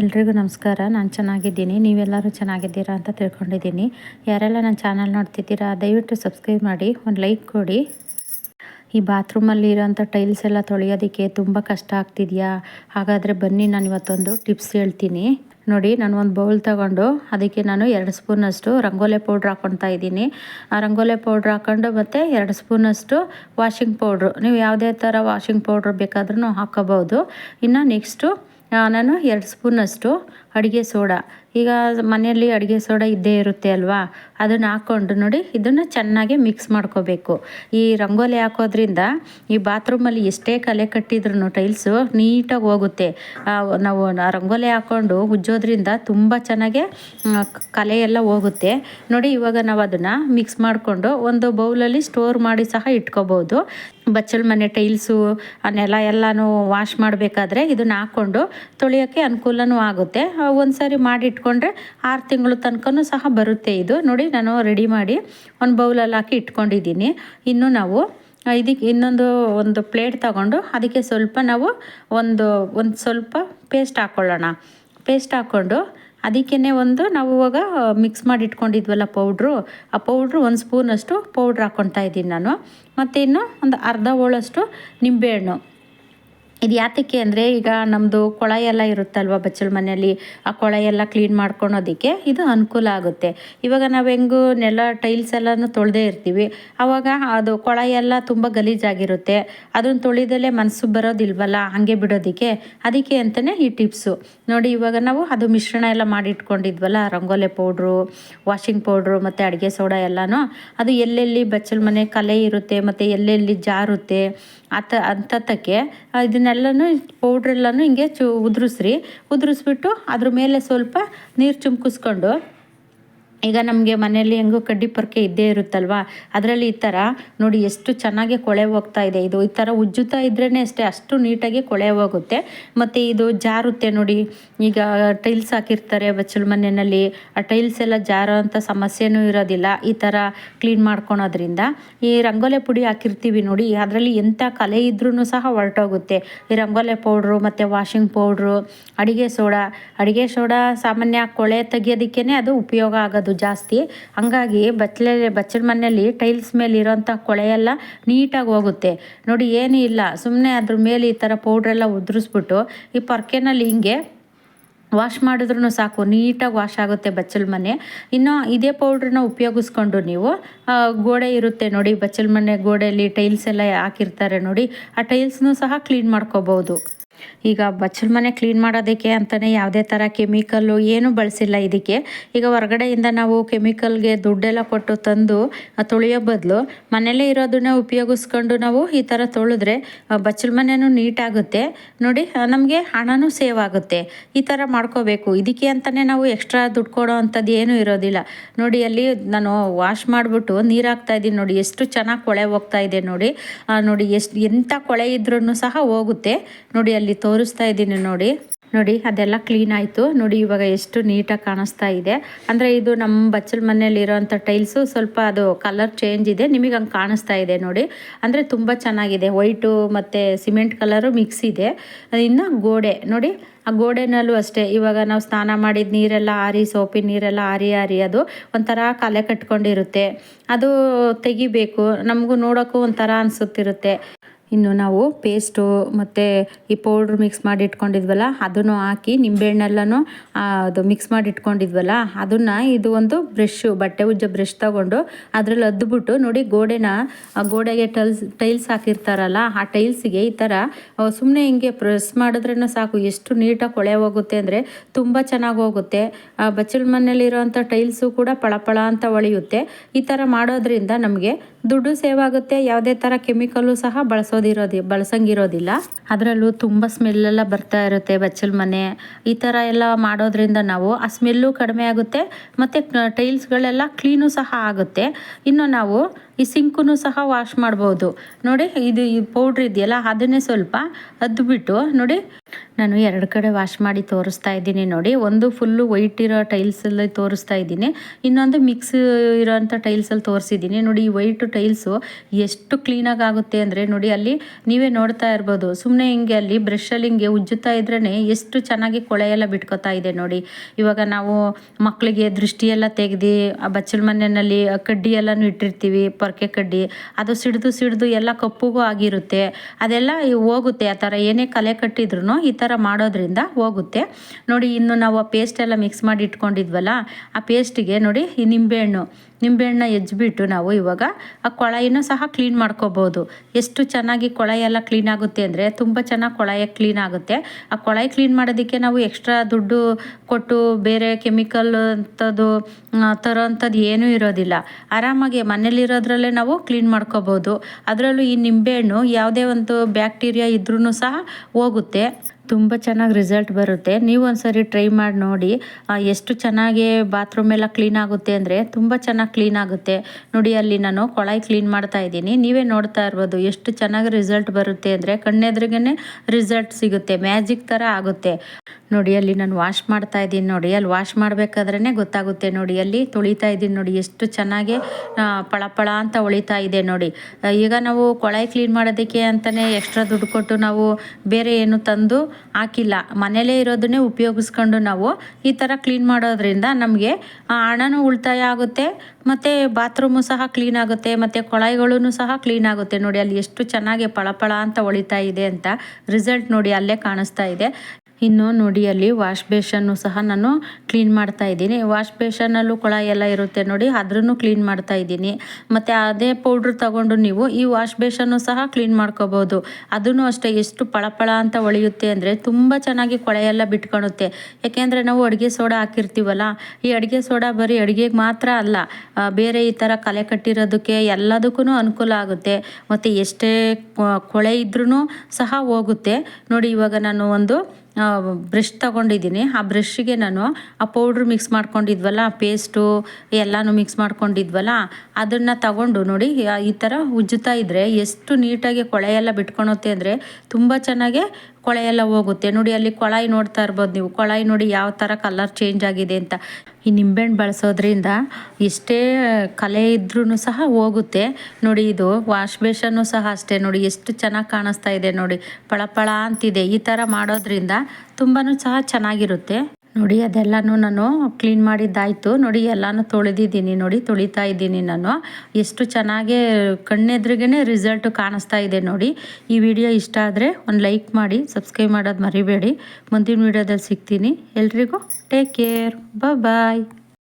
ಎಲ್ರಿಗೂ ನಮಸ್ಕಾರ. ನಾನು ಚೆನ್ನಾಗಿದ್ದೀನಿ. ನೀವೆಲ್ಲರೂ ಚೆನ್ನಾಗಿದ್ದೀರಾ ಅಂತ ತಿಳ್ಕೊಂಡಿದ್ದೀನಿ. ಯಾರೆಲ್ಲ ನನ್ನ ಚಾನಲ್ ನೋಡ್ತಿದ್ದೀರಾ, ದಯವಿಟ್ಟು ಸಬ್ಸ್ಕ್ರೈಬ್ ಮಾಡಿ, ಒಂದು ಲೈಕ್ ಕೊಡಿ. ಈ ಬಾತ್ರೂಮಲ್ಲಿ ಇರೋಂಥ ಟೈಲ್ಸ್ ಎಲ್ಲ ತೊಳೆಯೋದಕ್ಕೆ ತುಂಬ ಕಷ್ಟ ಆಗ್ತಿದೆಯಾ? ಹಾಗಾದರೆ ಬನ್ನಿ, ನಾನು ಇವತ್ತೊಂದು ಟಿಪ್ಸ್ ಹೇಳ್ತೀನಿ. ನೋಡಿ, ನಾನು ಒಂದು ಬೌಲ್ ತಗೊಂಡು ಅದಕ್ಕೆ ನಾನು ಎರಡು ಸ್ಪೂನಷ್ಟು ರಂಗೋಲೆ ಪೌಡ್ರ್ ಹಾಕ್ಕೊಳ್ತಾ ಇದ್ದೀನಿ. ಆ ರಂಗೋಲೆ ಪೌಡ್ರ್ ಹಾಕ್ಕೊಂಡು ಮತ್ತು ಎರಡು ಸ್ಪೂನಷ್ಟು ವಾಷಿಂಗ್ ಪೌಡ್ರು. ನೀವು ಯಾವುದೇ ಥರ ವಾಷಿಂಗ್ ಪೌಡ್ರ್ ಬೇಕಾದ್ರೂ ಹಾಕೋಬೋದು ಇನ್ನು ನೆಕ್ಸ್ಟು ನಾನು ಎರಡು ಸ್ಪೂನಷ್ಟು ಅಡುಗೆ ಸೋಡಾ. ಈಗ ಮನೆಯಲ್ಲಿ ಅಡುಗೆ ಸೋಡಾ ಇದ್ದೇ ಇರುತ್ತೆ ಅಲ್ವಾ? ಅದನ್ನು ಹಾಕ್ಕೊಂಡು ನೋಡಿ ಇದನ್ನು ಚೆನ್ನಾಗಿ ಮಿಕ್ಸ್ ಮಾಡ್ಕೋಬೇಕು. ಈ ರಂಗೋಲಿ ಹಾಕೋದ್ರಿಂದ ಈ ಬಾತ್ರೂಮಲ್ಲಿ ಎಷ್ಟೇ ಕಲೆ ಕಟ್ಟಿದ್ರು ಟೈಲ್ಸು ನೀಟಾಗಿ ಹೋಗುತ್ತೆ. ನಾವು ರಂಗೋಲಿ ಹಾಕ್ಕೊಂಡು ಉಜ್ಜೋದ್ರಿಂದ ತುಂಬ ಚೆನ್ನಾಗಿ ಕಲೆ ಎಲ್ಲ ಹೋಗುತ್ತೆ. ನೋಡಿ ಇವಾಗ ನಾವು ಅದನ್ನು ಮಿಕ್ಸ್ ಮಾಡಿಕೊಂಡು ಒಂದು ಬೌಲಲ್ಲಿ ಸ್ಟೋರ್ ಮಾಡಿ ಸಹ ಇಟ್ಕೋಬೋದು. ಬಚ್ಚಲ್ ಮನೆ ಟೈಲ್ಸು ಅನ್ನೆಲ್ಲ ನೆಲ ಎಲ್ಲನೂ ವಾಶ್ ಮಾಡಬೇಕಾದ್ರೆ ಇದನ್ನು ಹಾಕ್ಕೊಂಡು ತೊಳೆಯೋಕ್ಕೆ ಅನುಕೂಲನೂ ಆಗುತ್ತೆ. ಒಂದು ಸಾರಿ ಮಾಡಿ ಇಟ್ಕೊಂಡ್ರೆ ಆರು ತಿಂಗಳು ತನಕನೂ ಸಹ ಬರುತ್ತೆ ಇದು. ನೋಡಿ, ನಾನು ರೆಡಿ ಮಾಡಿ ಒಂದು ಬೌಲಲ್ಲಿ ಹಾಕಿ ಇಟ್ಕೊಂಡಿದ್ದೀನಿ. ಇನ್ನು ನಾವು ಇದಕ್ಕೆ ಇನ್ನೊಂದು ಒಂದು ಪ್ಲೇಟ್ ತಗೊಂಡು ಅದಕ್ಕೆ ಸ್ವಲ್ಪ ನಾವು ಒಂದು ಒಂದು ಸ್ವಲ್ಪ ಪೇಸ್ಟ್ ಹಾಕ್ಕೊಳ್ಳೋಣ ಪೇಸ್ಟ್ ಹಾಕ್ಕೊಂಡು ಅದಕ್ಕೇ ಒಂದು ನಾವು ಇವಾಗ ಮಿಕ್ಸ್ ಮಾಡಿ ಇಟ್ಕೊಂಡಿದ್ವಲ್ಲ ಪೌಡ್ರು ಆ ಪೌಡ್ರು ಒಂದು ಸ್ಪೂನಷ್ಟು ಪೌಡ್ರ್ ಹಾಕ್ಕೊತಾ ಇದ್ದೀನಿ ನಾನು. ಮತ್ತು ಇನ್ನು ಒಂದು ಅರ್ಧ ಹೋಳಷ್ಟು ನಿಂಬೆಹಣ್ಣು. ಇದು ಯಾತಕ್ಕೆ ಅಂದರೆ ಈಗ ನಮ್ಮದು ಕೊಳ ಎಲ್ಲ ಇರುತ್ತಲ್ವ ಬಚ್ಚಲ ಮನೆಯಲ್ಲಿ, ಆ ಕೊಳ ಎಲ್ಲ ಕ್ಲೀನ್ ಮಾಡ್ಕೊಳೋದಕ್ಕೆ ಇದು ಅನುಕೂಲ ಆಗುತ್ತೆ. ಇವಾಗ ನಾವು ಹೆಂಗೂ ನೆಲ ಟೈಲ್ಸ್ ಎಲ್ಲನೂ ತೊಳೆದೇ ಇರ್ತೀವಿ. ಆವಾಗ ಅದು ಕೊಳ ಎಲ್ಲ ತುಂಬ ಗಲೀಜಾಗಿರುತ್ತೆ. ಅದನ್ನು ತೊಳೆದಲ್ಲೇ ಮನಸ್ಸು ಬರೋದಿಲ್ವಲ್ಲ, ಹಾಗೆ ಬಿಡೋದಕ್ಕೆ. ಅದಕ್ಕೆ ಅಂತಲೇ ಈ ಟಿಪ್ಸು ನೋಡಿ ಇವಾಗ ನಾವು ಅದು ಮಿಶ್ರಣ ಎಲ್ಲ ಮಾಡಿ ಇಟ್ಕೊಂಡಿದ್ವಲ್ಲ ರಂಗೋಲೆ ಪೌಡ್ರು ವಾಷಿಂಗ್ ಪೌಡ್ರು ಮತ್ತು ಅಡುಗೆ ಸೋಡಾ ಎಲ್ಲನೂ. ಅದು ಎಲ್ಲೆಲ್ಲಿ ಬಚ್ಚಲ ಮನೆ ಕಲೆ ಇರುತ್ತೆ ಮತ್ತು ಎಲ್ಲೆಲ್ಲಿ ಜಾರುತ್ತೆ ಆತ ಅಂತತಕ್ಕೆ ಇದನ್ನೆಲ್ಲನೂ ಪೌಡ್ರೆಲ್ಲನೂ ಹಿಂಗೆ ಚು ಉದುರಿಸ್ರಿ. ಉದುರಿಸ್ಬಿಟ್ಟು ಅದ್ರ ಮೇಲೆ ಸ್ವಲ್ಪ ನೀರು ಚುಮ್ಕಿಸ್ಕೊಂಡು ಈಗ ನಮಗೆ ಮನೆಯಲ್ಲಿ ಹೆಂಗೋ ಕಡ್ಡಿ ಪೊರ್ಕೆ ಇದ್ದೇ ಇರುತ್ತಲ್ವ? ಅದರಲ್ಲಿ ಈ ಥರ ನೋಡಿ ಎಷ್ಟು ಚೆನ್ನಾಗಿ ಕೊಳೆ ಹೋಗ್ತಾ ಇದೆ. ಇದು ಈ ಥರ ಉಜ್ಜುತ್ತಾ ಇದ್ರೇ ಅಷ್ಟೇ ಅಷ್ಟು ನೀಟಾಗಿ ಕೊಳೆ ಹೋಗುತ್ತೆ. ಮತ್ತು ಇದು ಜಾರುತ್ತೆ ನೋಡಿ. ಈಗ ಟೈಲ್ಸ್ ಹಾಕಿರ್ತಾರೆ ಬಚ್ಚಲು ಮನೆಯಲ್ಲಿ. ಆ ಟೈಲ್ಸ್ ಎಲ್ಲ ಜಾರೋ ಅಂಥ ಸಮಸ್ಯೆನೂ ಇರೋದಿಲ್ಲ. ಈ ಥರ ಕ್ಲೀನ್ ಮಾಡ್ಕೊಳೋದ್ರಿಂದ. ಈ ರಂಗೋಲೆ ಪುಡಿ ಹಾಕಿರ್ತೀವಿ ನೋಡಿ. ಅದರಲ್ಲಿ ಎಂಥ ಕಲೆ ಇದ್ರೂ ಸಹ ಹೊರಟೋಗುತ್ತೆ. ಈ ರಂಗೋಲೆ ಪೌಡ್ರು ಮತ್ತು ವಾಷಿಂಗ್ ಪೌಡ್ರು, ಅಡುಗೆ ಸೋಡಾ. ಅಡುಗೆ ಸೋಡಾ ಸಾಮಾನ್ಯ ಕೊಳೆ ತೆಗಿಯೋದಕ್ಕೇ ಅದು ಉಪಯೋಗ ಆಗೋದು. ಜಾಸ್ತಿ. ಹಂಗಾಗಿ ಬಚ್ಚಲೆ, ಬಚ್ಚಲ ಮನೆಯಲ್ಲಿ ಟೈಲ್ಸ್ ಮೇಲೆ ಇರೋಂಥ ಕೊಳೆಯೆಲ್ಲ ನೀಟಾಗಿ ಹೋಗುತ್ತೆ. ನೋಡಿ, ಏನೂ ಇಲ್ಲ. ಸುಮ್ಮನೆ ಅದ್ರ ಮೇಲೆ ಈ ಥರ ಪೌಡ್ರೆಲ್ಲ ಉದುರಿಸ್ಬಿಟ್ಟು ಈ ಪರ್ಕೆನಲ್ಲಿ ಹಿಂಗೆ ವಾಶ್ ಮಾಡಿದ್ರೂ ಸಾಕು. ನೀಟಾಗಿ ವಾಶ್ ಆಗುತ್ತೆ ಬಚ್ಚಲ ಮನೆ. ಇನ್ನು ಇದೇ ಪೌಡ್ರನ್ನ ಉಪಯೋಗಿಸ್ಕೊಂಡು ನೀವು ಗೋಡೆ ಇರುತ್ತೆ ನೋಡಿ, ಬಚ್ಚಲ ಮನೆ ಗೋಡೆಯಲ್ಲಿ ಟೈಲ್ಸ್ ಎಲ್ಲ ಹಾಕಿರ್ತಾರೆ ನೋಡಿ. ಆ ಟೈಲ್ಸ್ನೂ ಸಹ ಕ್ಲೀನ್ ಮಾಡ್ಕೋಬೋದು. ಈಗ ಬಚ್ಚಲ ಮನೆ ಕ್ಲೀನ್ ಮಾಡೋದಕ್ಕೆ ಅಂತಲೇ ಯಾವುದೇ ಥರ ಕೆಮಿಕಲ್ಲು ಏನೂ ಬಳಸಿಲ್ಲ ಇದಕ್ಕೆ. ಈಗ ಹೊರಗಡೆಯಿಂದ ನಾವು ಕೆಮಿಕಲ್ಗೆ ದುಡ್ಡೆಲ್ಲ ಕೊಟ್ಟು ತಂದು ತೊಳೆಯೋ ಬದಲು ಮನೆಯಲ್ಲೇ ಇರೋದನ್ನ ಉಪಯೋಗಿಸ್ಕೊಂಡು ನಾವು ಈ ಥರ ತೊಳೆದ್ರೆ ಬಚ್ಚಲ ಮನೆಯೂ ನೀಟಾಗುತ್ತೆ ನೋಡಿ ನಮಗೆ ಹಣನೂ ಸೇವ್ ಆಗುತ್ತೆ. ಈ ಥರ ಮಾಡ್ಕೋಬೇಕು. ಇದಕ್ಕೆ ಅಂತಲೇ ನಾವು ಎಕ್ಸ್ಟ್ರಾ ದುಡ್ಡು ಕೊಡೋ ಅಂಥದ್ದು ಏನೂ ಇರೋದಿಲ್ಲ. ನೋಡಿ, ಅಲ್ಲಿ ನಾನು ವಾಶ್ ಮಾಡಿಬಿಟ್ಟು ನೀರು ಹಾಕ್ತಾ ಇದ್ದೀನಿ ನೋಡಿ, ಎಷ್ಟು ಚೆನ್ನಾಗಿ ಕೊಳೆ ಹೋಗ್ತಾ ಇದೆ ನೋಡಿ. ನೋಡಿ, ಎಷ್ಟು ಎಂಥ ಕೊಳೆ ಇದ್ರೂ ಸಹ ಹೋಗುತ್ತೆ. ನೋಡಿ, ಅಲ್ಲಿ ತೋರಿಸ್ತಾ ಇದ್ದೀನಿ ನೋಡಿ. ನೋಡಿ, ಅದೆಲ್ಲ ಕ್ಲೀನ್ ಆಯಿತು. ನೋಡಿ, ಇವಾಗ ಎಷ್ಟು ನೀಟಾಗಿ ಕಾಣಿಸ್ತಾ ಇದೆ. ಅಂದರೆ ಇದು ನಮ್ಮ ಬಚ್ಚಲ ಮನೆಯಲ್ಲಿ ಇರೋವಂಥ ಟೈಲ್ಸು ಸ್ವಲ್ಪ ಅದು ಕಲರ್ ಚೇಂಜ್ ಇದೆ. ನಿಮಗೆ ಹಂಗೆ ಕಾಣಿಸ್ತಾ ಇದೆ ನೋಡಿ. ಅಂದರೆ ತುಂಬ ಚೆನ್ನಾಗಿದೆ. ವೈಟು ಮತ್ತು ಸಿಮೆಂಟ್ ಕಲರು ಮಿಕ್ಸ್ ಇದೆ. ಇನ್ನು ಗೋಡೆ. ನೋಡಿ, ಆ ಗೋಡೆನಲ್ಲೂ ಅಷ್ಟೇ. ಇವಾಗ ನಾವು ಸ್ನಾನ ಮಾಡಿದ ನೀರೆಲ್ಲ ಆರಿ, ಸೋಪಿನ ನೀರೆಲ್ಲ ಆರಿ ಆರಿ, ಅದು ಒಂಥರ ಕಲೆ ಕಟ್ಕೊಂಡಿರುತ್ತೆ. ಅದು ತೆಗಿಬೇಕು. ನಮಗೂ ನೋಡೋಕ್ಕೂ ಒಂಥರ ಅನಿಸುತ್ತಿರುತ್ತೆ. ಇನ್ನು ನಾವು ಪೇಸ್ಟು ಮತ್ತು ಈ ಪೌಡ್ರ್ ಮಿಕ್ಸ್ ಮಾಡಿ ಇಟ್ಕೊಂಡಿದ್ವಲ್ಲ ಅದನ್ನು ಹಾಕಿ ನಿಂಬೆಹಣ್ಣೆಲ್ಲನೂ ಅದು ಮಿಕ್ಸ್ ಮಾಡಿ ಇಟ್ಕೊಂಡಿದ್ವಲ್ಲ ಅದನ್ನು ಇದು ಒಂದು ಬ್ರಷ್ಷು ಬಟ್ಟೆ ಉಜ್ಜ ಬ್ರಷ್ ತಗೊಂಡು ಅದರಲ್ಲಿ ಅದ್ಬಿಟ್ಟು ನೋಡಿ ಗೋಡೆನ ಗೋಡೆಗೆ ಟೈಲ್ಸ್ ಟೈಲ್ಸ್ ಹಾಕಿರ್ತಾರಲ್ಲ, ಆ ಟೈಲ್ಸಿಗೆ ಈ ಥರ ಸುಮ್ಮನೆ ಹಿಂಗೆ ಪ್ರೆಸ್ ಮಾಡಿದ್ರೂ ಸಾಕು. ಎಷ್ಟು ನೀಟಾಗಿ ಕೊಳೆ ಹೋಗುತ್ತೆ ಅಂದರೆ ತುಂಬ ಚೆನ್ನಾಗಿ ಹೋಗುತ್ತೆ. ಬಚ್ಚಲ ಮನೇಲಿರೋವಂಥ ಟೈಲ್ಸು ಕೂಡ ಪಳಪಳ ಅಂತ ಹೊಳೆಯುತ್ತೆ ಈ ಥರ ಮಾಡೋದ್ರಿಂದ ನಮಗೆ ದುಡ್ಡು ಸೇವ್ ಆಗುತ್ತೆ. ಯಾವುದೇ ಥರ ಕೆಮಿಕಲ್ಲು ಸಹ ಬಳಸೋದಿರೋದಿ, ಬಳಸಂಗಿರೋದಿಲ್ಲ. ಅದರಲ್ಲೂ ತುಂಬ ಸ್ಮೆಲ್ಲೆಲ್ಲ ಬರ್ತಾ ಇರುತ್ತೆ ಬಚ್ಚಲ ಮನೆ. ಈ ಥರ ಎಲ್ಲ ಮಾಡೋದ್ರಿಂದ ನಾವು ಆ ಸ್ಮೆಲ್ಲು ಕಡಿಮೆ ಆಗುತ್ತೆ. ಮತ್ತು ಟೈಲ್ಸ್ಗಳೆಲ್ಲ ಕ್ಲೀನು ಸಹ ಆಗುತ್ತೆ. ಇನ್ನು ನಾವು ಈ ಸಿಂಕೂ ಸಹ ವಾಶ್ ಮಾಡ್ಬೋದು. ನೋಡಿ, ಇದು ಈ ಪೌಡ್ರ್ ಇದೆಯಲ್ಲ, ಅದನ್ನೇ ಸ್ವಲ್ಪ ಅದ್ಬಿಟ್ಟು ನೋಡಿ, ನಾನು ಎರಡು ಕಡೆ ವಾಶ್ ಮಾಡಿ ತೋರಿಸ್ತಾ ಇದ್ದೀನಿ ನೋಡಿ. ಒಂದು ಫುಲ್ಲು ವೈಟ್ ಇರೋ ಟೈಲ್ಸಲ್ಲಿ ತೋರಿಸ್ತಾ ಇದ್ದೀನಿ. ಇನ್ನೊಂದು ಮಿಕ್ಸ್ ಇರೋಂಥ ಟೈಲ್ಸಲ್ಲಿ ತೋರಿಸಿದ್ದೀನಿ. ನೋಡಿ, ಈ ವೈಟ್ ಟೈಲ್ಸು ಎಷ್ಟು ಕ್ಲೀನಾಗಿ ಆಗುತ್ತೆ ಅಂದರೆ ನೋಡಿ, ಅಲ್ಲಿ ನೀವೇ ನೋಡ್ತಾ ಇರ್ಬೋದು. ಸುಮ್ಮನೆ ಹಿಂಗೆ ಅಲ್ಲಿ ಬ್ರಷಲ್ಲಿ ಹಿಂಗೆ ಉಜ್ಜುತ್ತಾ ಇದ್ರೇ ಎಷ್ಟು ಚೆನ್ನಾಗಿ ಕೊಳೆ ಎಲ್ಲ ಬಿಟ್ಕೋತಾ ಇದೆ ನೋಡಿ. ಇವಾಗ ನಾವು ಮಕ್ಕಳಿಗೆ ದೃಷ್ಟಿಯೆಲ್ಲ ತೆಗೆದು ಆ ಬಚ್ಚಲ ಮನೆಯಲ್ಲಿ ಕಡ್ಡಿ ಎಲ್ಲನೂ ಇಟ್ಟಿರ್ತೀವಿ. ಪೊರ್ಕೆ ಕಡ್ಡಿ, ಅದು ಸಿಡ್ದು ಸಿಡ್ದು ಎಲ್ಲ ಕಪ್ಪುಗೂ ಆಗಿರುತ್ತೆ. ಅದೆಲ್ಲ ಹೋಗುತ್ತೆ, ಆ ಥರ ಏನೇ ಕಲೆ ಕಟ್ಟಿದ್ರು ಈ ಥರ ಮಾಡೋದ್ರಿಂದ ಹೋಗುತ್ತೆ. ನೋಡಿ, ಇನ್ನು ನಾವು ಆ ಪೇಸ್ಟ್ ಎಲ್ಲ ಮಿಕ್ಸ್ ಮಾಡಿ ಇಟ್ಕೊಂಡಿದ್ವಲ್ಲ, ಆ ಪೇಸ್ಟಿಗೆ ನೋಡಿ ಈ ನಿಂಬೆಹಣ್ಣು. ನಿಂಬೆಹಣ್ಣ ಎಜ್ಜಿಬಿಟ್ಟು ನಾವು ಇವಾಗ ಆ ಕೊಳಾಯಿನೂ ಸಹ ಕ್ಲೀನ್ ಮಾಡ್ಕೋಬೋದು. ಎಷ್ಟು ಚೆನ್ನಾಗಿ ಕೊಳಾಯಿ ಎಲ್ಲ ಕ್ಲೀನ್ ಆಗುತ್ತೆ ಅಂದರೆ ತುಂಬ ಚೆನ್ನಾಗಿ ಕೊಳಾಯ ಕ್ಲೀನ್ ಆಗುತ್ತೆ. ಆ ಕೊಳಾಯಿ ಕ್ಲೀನ್ ಮಾಡೋದಕ್ಕೆ ನಾವು ಎಕ್ಸ್ಟ್ರಾ ದುಡ್ಡು ಕೊಟ್ಟು ಬೇರೆ ಕೆಮಿಕಲ್ ಅಂಥದ್ದು ತರೋ ಅಂಥದ್ದು ಏನೂ ಇರೋದಿಲ್ಲ. ಆರಾಮಾಗಿ ಮನೇಲಿರೋದ್ರಲ್ಲೇ ನಾವು ಕ್ಲೀನ್ ಮಾಡ್ಕೋಬೋದು. ಅದರಲ್ಲೂ ಈ ನಿಂಬೆಹಣ್ಣು ಯಾವುದೇ ಒಂದು ಬ್ಯಾಕ್ಟೀರಿಯಾ ಇದ್ರೂ ಸಹ ಹೋಗುತ್ತೆ. ತುಂಬ ಚೆನ್ನಾಗಿ ರಿಸಲ್ಟ್ ಬರುತ್ತೆ. ನೀವು ಒಂದ್ಸರಿ ಟ್ರೈ ಮಾಡಿ ನೋಡಿ ಎಷ್ಟು ಚೆನ್ನಾಗಿ ಬಾತ್ರೂಮ್ ಎಲ್ಲ ಕ್ಲೀನ್ ಆಗುತ್ತೆ ಅಂದರೆ ತುಂಬ ಚೆನ್ನಾಗಿ ಕ್ಲೀನ್ ಆಗುತ್ತೆ. ನೋಡಿ, ಅಲ್ಲಿ ನಾನು ಕೊಳಾಯಿ ಕ್ಲೀನ್ ಮಾಡ್ತಾ ಇದ್ದೀನಿ. ನೀವೇ ನೋಡ್ತಾ ಇರ್ಬೋದು ಎಷ್ಟು ಚೆನ್ನಾಗಿ ರಿಸಲ್ಟ್ ಬರುತ್ತೆ ಅಂದರೆ ಕಣ್ಣೆದ್ರಿಗೇ ರಿಸಲ್ಟ್ ಸಿಗುತ್ತೆ. ಮ್ಯಾಜಿಕ್ ಥರ ಆಗುತ್ತೆ. ನೋಡಿ, ಅಲ್ಲಿ ನಾನು ವಾಶ್ ಮಾಡ್ತಾ ಇದ್ದೀನಿ ನೋಡಿ. ಅಲ್ಲಿ ವಾಶ್ ಮಾಡಬೇಕಾದ್ರೇ ಗೊತ್ತಾಗುತ್ತೆ ನೋಡಿ, ಅಲ್ಲಿ ತೊಳಿತಾ ಇದ್ದೀನಿ ನೋಡಿ, ಎಷ್ಟು ಚೆನ್ನಾಗಿ ಪಳಪಳ ಅಂತ ಒಳಿತಾ ಇದೆ ನೋಡಿ. ಈಗ ನಾವು ಕೊಳಾಯಿ ಕ್ಲೀನ್ ಮಾಡೋದಕ್ಕೆ ಅಂತಲೇ ಎಕ್ಸ್ಟ್ರಾ ದುಡ್ಡು ಕೊಟ್ಟು ನಾವು ಬೇರೆ ಏನು ತಂದು ಹಾಕಿಲ್ಲ. ಮನೇಲೇ ಇರೋದನ್ನೇ ಉಪಯೋಗಿಸ್ಕೊಂಡು ನಾವು ಈ ಥರ ಕ್ಲೀನ್ ಮಾಡೋದ್ರಿಂದ ನಮಗೆ ಹಣನೂ ಉಳಿತಾಯ ಆಗುತ್ತೆ, ಮತ್ತು ಬಾತ್ರೂಮು ಸಹ ಕ್ಲೀನ್ ಆಗುತ್ತೆ, ಮತ್ತು ಕೊಳಾಯಿಗಳೂ ಸಹ ಕ್ಲೀನ್ ಆಗುತ್ತೆ. ನೋಡಿ, ಅಲ್ಲಿ ಎಷ್ಟು ಚೆನ್ನಾಗಿ ಪಳಪಳ ಅಂತ ಹೊಳಿತಾ ಇದೆ ಅಂತ ರಿಸಲ್ಟ್ ನೋಡಿ, ಅಲ್ಲೇ ಕಾಣಿಸ್ತಾ ಇದೆ. ಇನ್ನು ನೋಡಿ, ಅಲ್ಲಿ ವಾಶ್ ಬೇಷನ್ನು ಸಹ ನಾನು ಕ್ಲೀನ್ ಮಾಡ್ತಾ ಇದ್ದೀನಿ. ವಾಶ್ ಬೇಷನಲ್ಲೂ ಕೊಳ ಎಲ್ಲ ಇರುತ್ತೆ ನೋಡಿ ಅದ್ರೂ ಕ್ಲೀನ್ ಮಾಡ್ತಾ ಇದ್ದೀನಿ. ಮತ್ತು ಅದೇ ಪೌಡ್ರ್ ತಗೊಂಡು ನೀವು ಈ ವಾಶ್ ಬೇಷನ್ನು ಸಹ ಕ್ಲೀನ್ ಮಾಡ್ಕೋಬೋದು. ಅದನ್ನು ಅಷ್ಟೇ, ಎಷ್ಟು ಪಳಪಳ ಅಂತ ಹೊಳೆಯುತ್ತೆ ಅಂದರೆ ತುಂಬ ಚೆನ್ನಾಗಿ ಕೊಳೆ ಎಲ್ಲ ಬಿಟ್ಕೊಳುತ್ತೆ ಯಾಕೆಂದರೆ ನಾವು ಅಡುಗೆ ಸೋಡಾ ಹಾಕಿರ್ತೀವಲ್ಲ, ಈ ಅಡುಗೆ ಸೋಡಾ ಬರೀ ಅಡುಗೆಗೆ ಮಾತ್ರ ಅಲ್ಲ ಬೇರೆ ಈ ಥರ ಕಲೆ ಕಟ್ಟಿರೋದಕ್ಕೆ ಎಲ್ಲದಕ್ಕೂ ಅನುಕೂಲ ಆಗುತ್ತೆ. ಮತ್ತು ಎಷ್ಟೇ ಕೊಳೆ ಇದ್ರೂ ಸಹ ಹೋಗುತ್ತೆ. ನೋಡಿ, ಇವಾಗ ನಾನು ಒಂದು ಬ್ರಷ್ ತಗೊಂಡಿದ್ದೀನಿ. ಆ ಬ್ರಷ್ಗೆ ನಾನು ಆ ಪೌಡ್ರ್ ಮಿಕ್ಸ್ ಮಾಡ್ಕೊಂಡಿದ್ವಲ್ಲ ಪೇಸ್ಟು, ಎಲ್ಲನೂ ಮಿಕ್ಸ್ ಮಾಡ್ಕೊಂಡಿದ್ವಲ್ಲ, ಅದನ್ನು ತಗೊಂಡು ನೋಡಿ ಈ ಥರ ಉಜ್ಜುತ್ತಾ ಇದ್ದರೆ ಎಷ್ಟು ನೀಟಾಗಿ ಕೊಳೆಯೆಲ್ಲ ಬಿಟ್ಕೊಳತ್ತೆ ಅಂದರೆ ತುಂಬ ಚೆನ್ನಾಗೆ ಕೊಳೆ ಎಲ್ಲ ಹೋಗುತ್ತೆ. ನೋಡಿ, ಅಲ್ಲಿ ಕೊಳಾಯಿ ನೋಡ್ತಾ ಇರ್ಬೋದು ನೀವು. ಕೊಳಾಯಿ ನೋಡಿ ಯಾವ ಥರ ಕಲರ್ ಚೇಂಜ್ ಆಗಿದೆ ಅಂತ. ಈ ನಿಂಬೆಹಣ್ಣು ಬಳಸೋದ್ರಿಂದ ಎಷ್ಟೇ ಕಲೆ ಇದ್ರೂ ಸಹ ಹೋಗುತ್ತೆ. ನೋಡಿ, ಇದು ವಾಶ್ ಬೇಷನ್ನು ಸಹ ಅಷ್ಟೇ. ನೋಡಿ, ಎಷ್ಟು ಚೆನ್ನಾಗಿ ಕಾಣಿಸ್ತಾ ಇದೆ ನೋಡಿ. ಪಳಪಳ ಅಂತಿದೆ. ಈ ಥರ ಮಾಡೋದ್ರಿಂದ ತುಂಬಾ ಸಹ ಚೆನ್ನಾಗಿರುತ್ತೆ. ನೋಡಿ, ಅದೆಲ್ಲನೂ ನಾನು ಕ್ಲೀನ್ ಮಾಡಿದ್ದಾಯಿತು. ನೋಡಿ, ಎಲ್ಲನೂ ತೊಳೆದಿದ್ದೀನಿ. ನೋಡಿ, ತೊಳಿತಾ ಇದ್ದೀನಿ ನಾನು. ಎಷ್ಟು ಚೆನ್ನಾಗಿ ಕಣ್ಣೆದ್ರಿಗೇ ರಿಸಲ್ಟ್ ಕಾಣಿಸ್ತಾ ಇದೆ ನೋಡಿ. ಈ ವಿಡಿಯೋ ಇಷ್ಟ ಆದರೆ ಒಂದು ಲೈಕ್ ಮಾಡಿ ಸಬ್ಸ್ಕ್ರೈಬ್ ಮಾಡೋದು ಮರಿಬೇಡಿ. ಮುಂದಿನ ವಿಡಿಯೋದಲ್ಲಿ ಸಿಗ್ತೀನಿ. ಎಲ್ರಿಗೂ ಟೇಕ್ ಕೇರ್ ಬಾಯ್